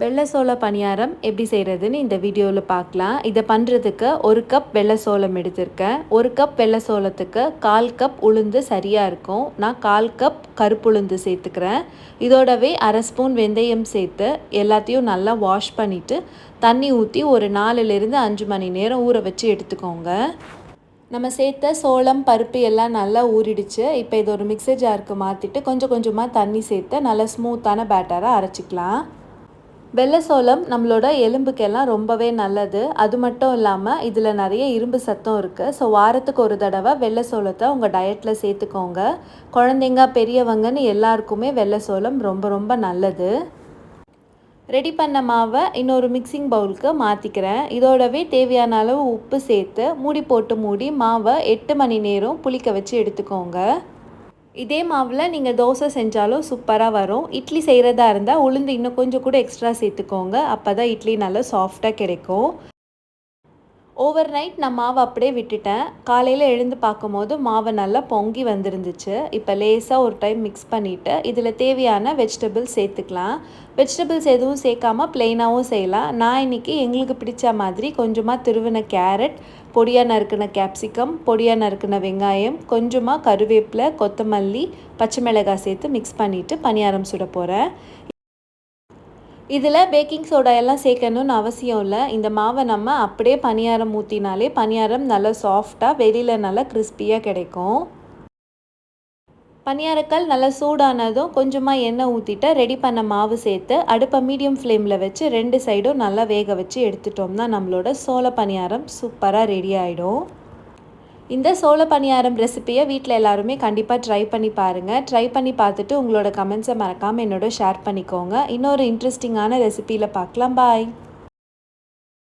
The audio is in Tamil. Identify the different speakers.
Speaker 1: வெள்ளை சோள பணியாரம் எப்படி செய்கிறதுன்னு இந்த வீடியோவில் பார்க்கலாம். இதை பண்ணுறதுக்கு ஒரு கப் வெள்ளை சோளம் எடுத்திருக்கேன். ஒரு கப் வெள்ளை சோளத்துக்கு கால் கப் உளுந்து சரியாக இருக்கும். நான் கால் கப் கருப்புளுந்து சேர்த்துக்கிறேன். இதோடவே அரை ஸ்பூன் வெந்தயம் சேர்த்து எல்லாத்தையும் நல்லா வாஷ் பண்ணிவிட்டு தண்ணி ஊற்றி ஒரு நாலுலேருந்து அஞ்சு மணி நேரம் ஊற வச்சு எடுத்துக்கோங்க. நம்ம சேர்த்த சோளம் பருப்பு எல்லாம் நல்லா ஊறிடுச்சு. இப்போ இது ஒரு மிக்சர் ஜாருக்கு மாற்றிட்டு கொஞ்சம் கொஞ்சமாக தண்ணி சேர்த்து நல்லா ஸ்மூத்தான பேட்டராக அரைச்சிக்கலாம். வெள்ளை சோளம் நம்மளோட எலும்புக்கெல்லாம் ரொம்பவே நல்லது. அது மட்டும் இல்லாமல் இதில் நிறைய இரும்பு சத்தம் இருக்குது ஸோ வாரத்துக்கு ஒரு தடவை வெள்ளை சோளத்தை உங்கள் டயட்டில் சேர்த்துக்கோங்க. குழந்தைங்க பெரியவங்கன்னு எல்லாருக்குமே வெள்ளை சோளம் ரொம்ப ரொம்ப நல்லது. ரெடி பண்ண மாவை இன்னொரு மிக்சிங் பவுலுக்கு மாற்றிக்கிறேன் இதோடவே தேவையான அளவு உப்பு சேர்த்து மூடி போட்டு மூடி மாவை எட்டு மணி நேரம் புளிக்க வச்சு எடுத்துக்கோங்க. இதே மாவில் நீங்கள் தோசை செஞ்சாலும் சூப்பராக வரும். இட்லி செய்கிறதா இருந்தால் உளுந்து இன்னும் கொஞ்சம் கூட எக்ஸ்ட்ரா சேர்த்துக்கோங்க. அப்போ தான் இட்லி நல்லா சாஃப்டாக கிடைக்கும். ஓவர் நைட் நான் மாவை அப்படியே விட்டுட்டேன். காலையில் எழுந்து பார்க்கும்போது மாவை நல்லா பொங்கி வந்துருந்துச்சு. இப்போ லேஸாக ஒரு டைம் மிக்ஸ் பண்ணிவிட்டு இதில் தேவையான வெஜிடபிள்ஸ் சேர்த்துக்கலாம். வெஜிடபிள்ஸ் எதுவும் சேர்க்காம ப்ளெயினாகவும் செய்யலாம். நான் இன்றைக்கி எங்களுக்கு பிடிச்ச மாதிரி கொஞ்சமாக திருவின கேரட் பொடியாக நறுக்கின கேப்சிகம் பொடியாக நறுக்கின வெங்காயம் கொஞ்சமாக கருவேப்பிலை கொத்தமல்லி பச்சை மிளகாய் சேர்த்து மிக்ஸ் பண்ணிவிட்டு பணியாரம் சுட போகிறேன் இதில் பேக்கிங் சோடா எல்லாம் சேர்க்கணும்னு அவசியம் இல்லை. இந்த மாவை நம்ம அப்படியே பணியாரம் ஊற்றினாலே பணியாரம் நல்லா சாஃப்டாக வெளியில் நல்லா கிறிஸ்பியாக கிடைக்கும். பணியாரக்கல் நல்லா சூடானதும் கொஞ்சமாக எண்ணெய் ஊற்றிட்டு ரெடி பண்ண மாவு சேர்த்து அடுப்பை மீடியம் ஃப்ளேமில் வச்சு ரெண்டு சைடும் நல்லா வேக வச்சு எடுத்துட்டோம்னா நம்மளோட சோள பணியாரம் சூப்பராக ரெடி ஆகிடும் இந்த சோள பணியாரம் ரெசிப்பியை வீட்டில் எல்லாருமே கண்டிப்பாக ட்ரை பண்ணி பாருங்கள் ட்ரை பண்ணி பார்த்துட்டு உங்களோட கமெண்ட்ஸை மறக்காமல் என்னோட ஷேர் பண்ணிக்கோங்க. இன்னொரு இன்ட்ரெஸ்டிங்கான ரெசிப்பியில் பார்க்கலாம். பாய்